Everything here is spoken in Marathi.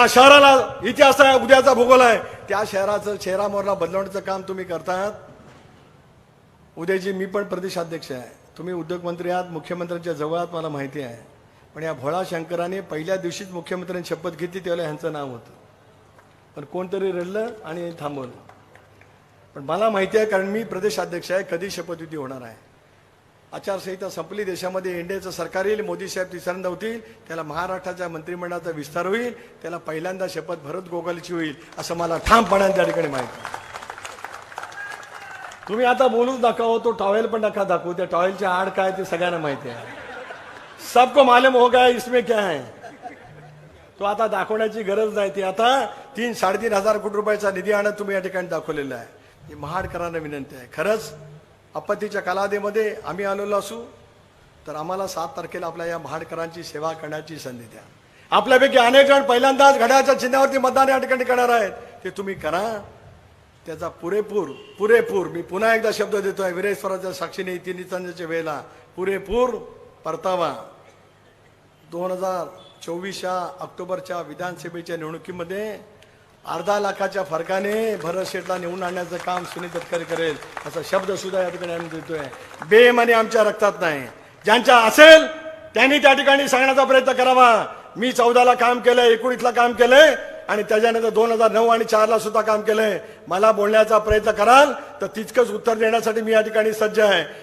ज्या शहराला इतिहास आहे उद्याचा भूगोल आहे त्या शहराचं चेहरामोहरा बदलवण्याचं काम तुम्ही करतायत. उद्याची मी पण प्रदेशाध्यक्ष आहे. तुम्ही उद्योगमंत्री आहात मुख्यमंत्र्यांच्या जवळ आहात मला माहिती आहे. पण या भोळा शंकराने पहिल्या दिवशीच मुख्यमंत्र्यांनी शपथ घेतली त्यावेळेला ह्यांचं नाव होतं. पण कोणतरी रडलं आणि थांबवलं. पण मला माहिती आहे कारण मी प्रदेशाध्यक्ष आहे कधी शपथविधी होणार आहे. आचारसंहिता संपली देशामध्ये एनडीएचं सरकार येईल मोदी साहेब तिसऱ्यांदा होतील त्याला महाराष्ट्राच्या मंत्रिमंडळाचा विस्तार होईल त्याला पहिल्यांदा शपथ भरत गोगलची होईल असं मला ठामपणाने त्या ठिकाणी माहिती आहे. तुम्ही आता बोलूच दाखवा हो, तो टॉवेल पण नका दाखवू त्या टॉवेलची आड काय ते सगळ्यांना माहिती आहे. सबको मालूम हो गया इसमें क्या है. तो आता दाखवण्याची गरज नाही ती आता तीन साडेतीन हजार कोटी रुपयाचा निधी आणत तुम्ही या ठिकाणी दाखवलेला आहे. ही महाडकरांना विनंती आहे. खरंच आपत्तीच्या कालावधीमध्ये आम्ही आलेलो असू तर आम्हाला सात तारखेला आपल्या या महाडकरांची सेवा करण्याची संधी द्या. आपल्यापैकी अनेक जण पहिल्यांदाच घड्याच्या चिन्हावरती मतदान या ठिकाणी करणार आहेत. ते तुम्ही करा. त्याचा पुरेपूर पुरेपूर मी पुन्हा एकदा शब्द देतोय विरेश्वराच्या साक्षीने तिन्ही वेळेला पुरेपूर परतावा. दोन हजार चोवीसच्या ऑक्टोबरच्या विधानसभेच्या निवडणुकीमध्ये अर्धा लाखाच्या फरकाने भरत शेठला निवडून आणण्याचं काम सुनील तटकरे करेल असा शब्द सुद्धा या ठिकाणी आम्ही देतोय. बेमाने आमच्या रक्तात नाही. ज्यांच्या असेल त्यांनी त्या ठिकाणी सांगण्याचा प्रयत्न करावा. मी चौदाला काम केलंय एकोणीसला काम केलंय आणि त्याच्यानंतर दोन हजार नऊ आणि चारला सुद्धा काम केलंय. मला बोलण्याचा प्रयत्न कराल तर तितकंच उत्तर देण्यासाठी मी या ठिकाणी सज्ज आहे.